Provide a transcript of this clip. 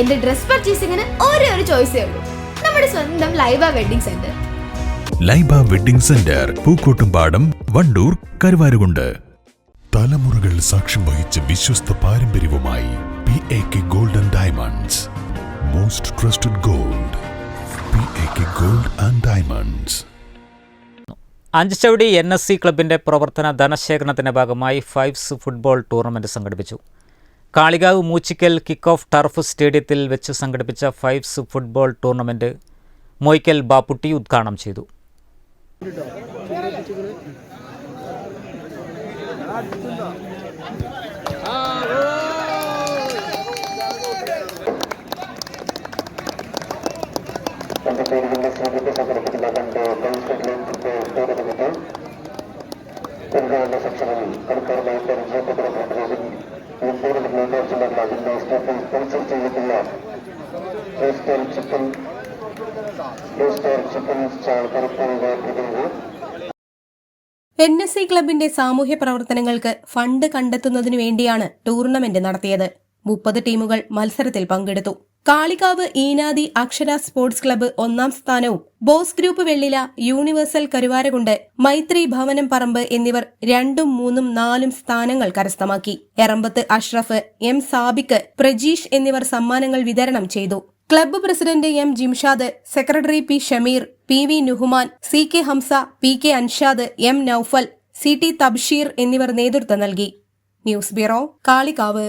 എന്റെ ഡ്രസ് പർച്ചേസിംഗിന് ഒരേ ഒരു ചോയ്സേ ഉള്ളൂ. നമ്മുടെ സ്വന്തം Laiba wedding centre. Laiba wedding centre Pookkottumpadam Wandoor Karuvarakundu. തലമുറകൾ സാക്ഷ്യം വഹിച്ച വിശ്വസ്ത പാരമ്പര്യവുമായി P A K gold and diamonds most trusted gold P A K gold and diamonds Anchachavidi N S C ക്ലബിന്റെ പ്രവർത്തന ധനശേഖരണത്തിന്റെ ഭാഗമായി ഫൈവ്സ് ഫുട്ബോൾ ടൂർണമെന്റ് സംഘടിപ്പിച്ചു. Kalikavu Moochikkal kick off turf സ്റ്റേഡിയത്തിൽ വെച്ച് സംഘടിപ്പിച്ച fives football tournament Moykkal Bapputty ഉദ്ഘാടനം ചെയ്തു ഈ ടൂർണമെന്റിന്റെ ആവശ്യമുള്ള അതിന്റെ സ്റ്റേറ്റിൽ സ്പോൺസർ ചെയ്തിട്ടുള്ള hostel chicken hostel chicken stall കറുപ്പുകളുടെ പ്രതിനിധി എൻ എസ് സി ക്ലബിന്റെ സാമൂഹ്യ പ്രവർത്തനങ്ങൾക്ക് ഫണ്ട് കണ്ടെത്തുന്നതിനു വേണ്ടിയാണ് ടൂർണമെന്റ് നടത്തിയത്. മുപ്പത് ടീമുകൾ മത്സരത്തിൽ പങ്കെടുത്തു. കാളികാവ് ഈനാദി അക്ഷര സ്പോർട്സ് ക്ലബ്ബ് ഒന്നാം സ്ഥാനവും boss group Vellila universal Karuvarakundu Maithri ഭവനം പറമ്പ് എന്നിവർ രണ്ടും മൂന്നും നാലും സ്ഥാനങ്ങൾ കരസ്ഥമാക്കി. എറമ്പത്ത് അഷ്റഫ് എം സാബിക്ക് പ്രജീഷ് എന്നിവർ സമ്മാനങ്ങൾ വിതരണം ചെയ്തു. Club president M Jimshad secretary P Shameer P V Nuhuman C K Hamsa P K Anshad M Noufal C T Thabsheer എന്നിവർ നേതൃത്വം നൽകി. News bureau Kalikavu.